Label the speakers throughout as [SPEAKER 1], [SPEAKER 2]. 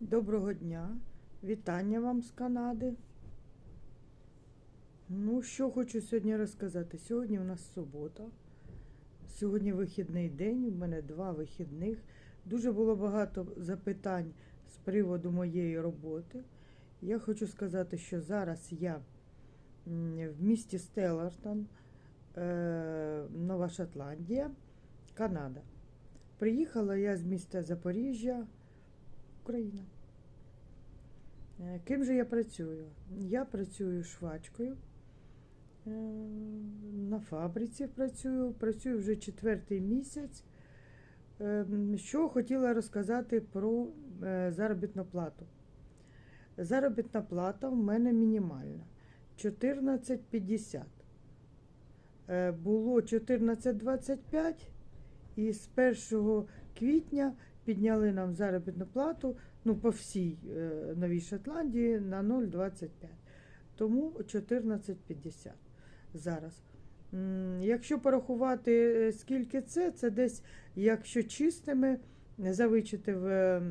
[SPEAKER 1] Доброго дня, вітання вам з Канади. Ну, що хочу сьогодні розказати. Сьогодні у нас субота. Сьогодні вихідний день, у мене два вихідних. Дуже було багато запитань з приводу моєї роботи. Я хочу сказати, що зараз я в місті Стеллартон, е, Нова Шотландія, Канада. Приїхала я з міста Запоріжжя, Україна. Е, Ким же я працюю? Я працюю швачкою. Е, На фабриці працюю, працюю вже четвертий місяць. Е, Що хотіла розказати про заробітну плату. Заробітна плата в мене мінімальна 14,50. Е, Було 14,25 і з 1 квітня підняли нам заробітну плату ну, по всій е, Новій Шотландії на 0,25. Тому 14,50 зараз. Якщо порахувати, е, скільки це, це десь, якщо чистими завичити в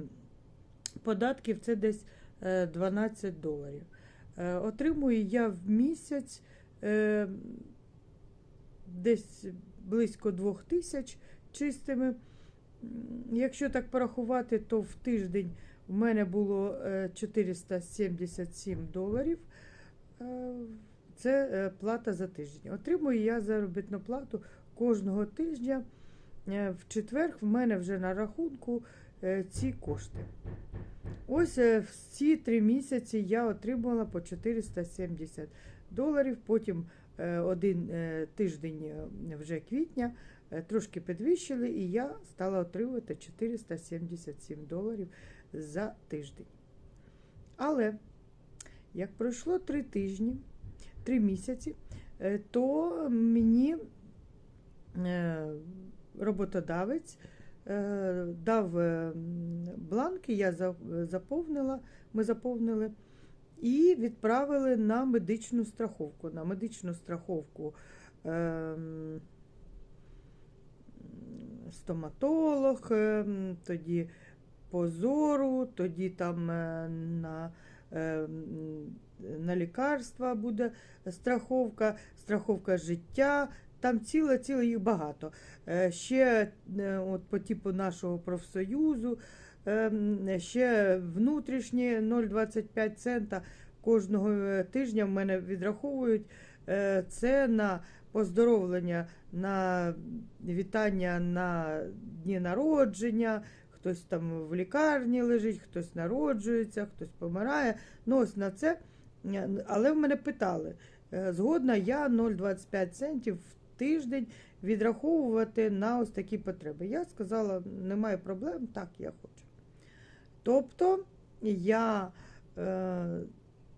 [SPEAKER 1] податків, це десь е, 12 доларів. Е, Отримую я в місяць е, десь близько 2 тисяч чистими. Якщо так порахувати, то в тиждень у мене було е, 477 доларів. Е, Це е, плата за тиждень. Отримую я заробітну плату кожного тижня. Е, В четвер в мене вже на рахунку е, ці кошти. Ось е, в ці три місяці я отримала по 470 доларів. Потім е, один е, тиждень е, вже квітня е, трошки підвищили, і я стала отримувати 477 доларів за тиждень. Але як пройшло три тижні, три місяці, е, то мені е, роботодавець е, дав е, бланки, я заповнила, ми заповнили. І відправили на медичну страховку. На медичну страховку ем, стоматолог, ем, тоді по зору, тоді там е, на, ем, на лікарства буде страховка, страховка життя. Там ціле, ціле їх багато. Е, Ще е, от по типу нашого профсоюзу, ще внутрішні 0,25 цента кожного е, тижня в мене відраховують. Е, Це на поздоровлення, на вітання на дні народження. Хтось там в лікарні лежить, хтось народжується, хтось помирає. Ну, ось на це. Е, Але в мене питали, згодна я 0,25 центів в тиждень відраховувати на ось такі потреби. Я сказала, немає проблем, так я хочу. Тобто я е,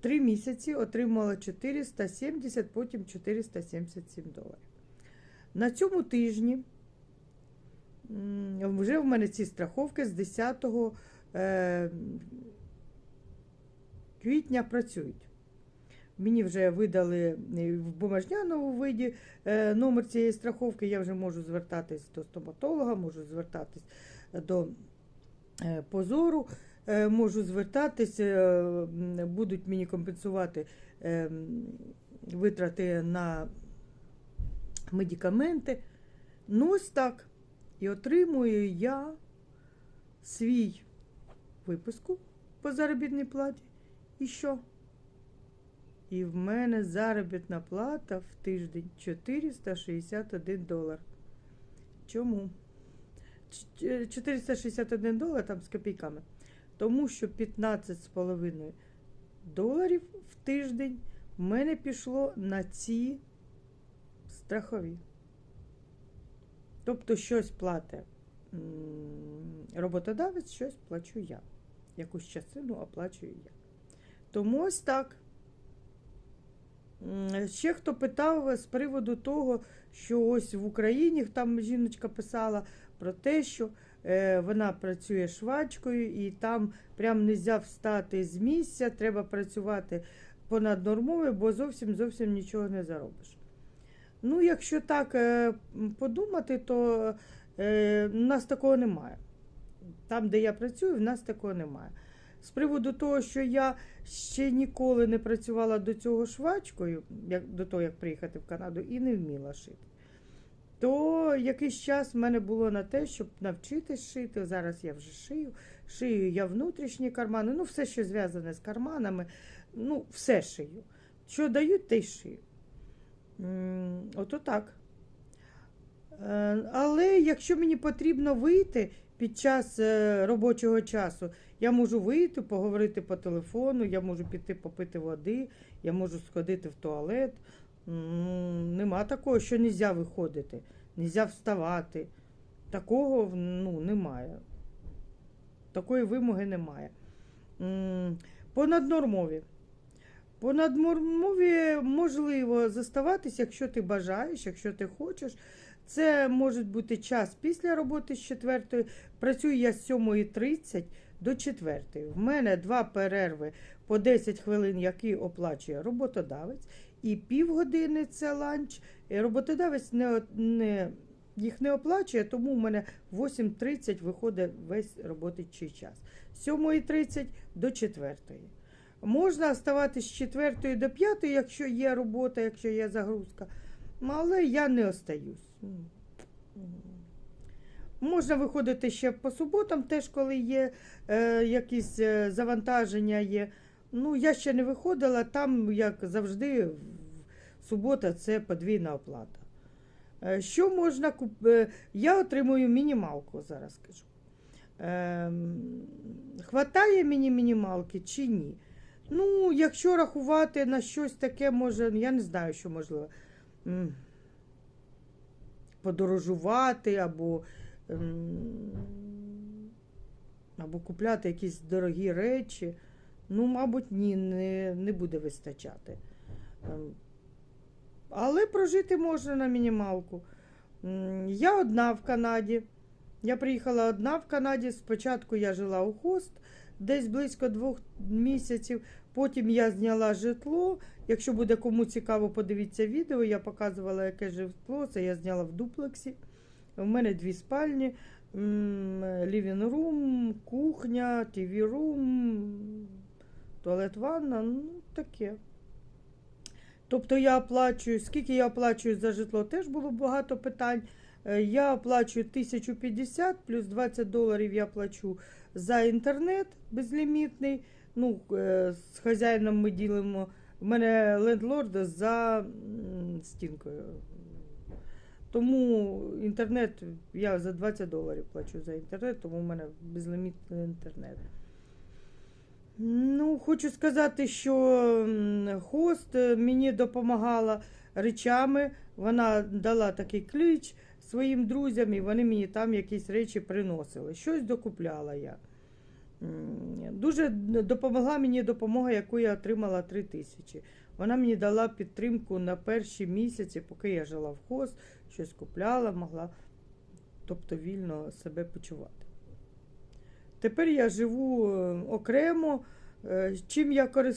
[SPEAKER 1] три місяці отримала 470, потім 477 доларів. На цьому тижні вже в мене ці страховки з 10 е, квітня працюють. Мені вже видали в бумажняному виді е, номер цієї страховки. Я вже можу звертатись до стоматолога, можу звертатись до позору, е, можу звертатись, е, будуть мені компенсувати е, витрати на медикаменти. Ну, ось так. І отримую я свій виписку по заробітній платі. І що? І в мене заробітна плата в тиждень 461 долар. Чому? Ч- 461 долар там з копійками. Тому що 15,5 доларів в тиждень в мене пішло на ці страхові. Тобто щось платить роботодавець, щось плачу я. Якусь частину оплачую я. Тому ось так. Ще хто питав з приводу того, що ось в Україні там жіночка писала про те, що е, вона працює швачкою і там прям не можна встати з місця, треба працювати понад нормою, бо зовсім зовсім нічого не заробиш. Ну, якщо так е, подумати, то е, у нас такого немає. Там, де я працюю, в нас такого немає. З приводу того, що я ще ніколи не працювала до цього швачкою, як, до того, як приїхати в Канаду, і не вміла шити. То якийсь час в мене було на те, щоб навчитись шити. Зараз я вже шию. Шию я внутрішні кармани, ну все, що зв'язане з карманами, ну, все шию. Що дають, те й шию. Ото так. Е, Але якщо мені потрібно вийти під час е, робочого часу, я можу вийти, поговорити по телефону, я можу піти попити води, я можу сходити в туалет. Нема такого, що не можна виходити, не можна вставати. Такого ну, немає. Такої вимоги немає. М, По наднормові. Можливо заставатись, якщо ти бажаєш, якщо ти хочеш. Це може бути час після роботи з 4. Працюю я з 7.30 до 4. В мене два перерви по 10 хвилин, які оплачує роботодавець, і півгодини це ланч. Роботодавець не, не, їх не оплачує, тому в мене в 8.30 виходить весь робочий час. З 7.30 до 4. Можна оставатись з 4 до 5, якщо є робота, якщо є загрузка. Але я не остаюсь. Можна виходити ще по суботам, теж коли є е, якісь е, завантаження є. Ну, я ще не виходила, там, як завжди, субота це подвійна оплата. Е, що можна купити? Я отримую мінімалку, зараз скажу. Ем, хватає мені мінімалки чи ні? Ну, якщо рахувати на щось таке, може, я не знаю, що можливо. Подорожувати або, ем, або купляти якісь дорогі речі. Ну, мабуть, ні, не, не буде вистачати. Ем, Але прожити можна на мінімалку. Я одна в Канаді. Я приїхала одна в Канаді. Спочатку я жила у хост десь близько двох місяців. Потім я зняла житло. Якщо буде кому цікаво, подивіться відео. Я показувала, яке житло. Це я зняла в дуплексі. У мене дві спальні, лівін-рум, кухня, тіві-рум, туалет ванна, ну таке. Тобто я оплачую, скільки я оплачую за житло, теж було багато питань. Е, Я оплачую 1050 плюс 20 доларів я плачу за інтернет безлімітний. Ну, е, з хазяїном ми ділимо. У мене лендлорд за стінкою. Тому інтернет я за 20 доларів плачу за інтернет, тому в мене безлімітний інтернет. Ну, хочу сказати, що хост е, мені допомагала речами. Вона дала такий ключ своїм друзям, і вони мені там якісь речі приносили. Щось докупляла я. Дуже допомогла мені допомога, яку я отримала 3 тисячі. Вона мені дала підтримку на перші місяці, поки я жила в хост, щось купляла, могла тобто вільно себе почувати. Тепер я живу е, окремо. Е, Чим я користуюся?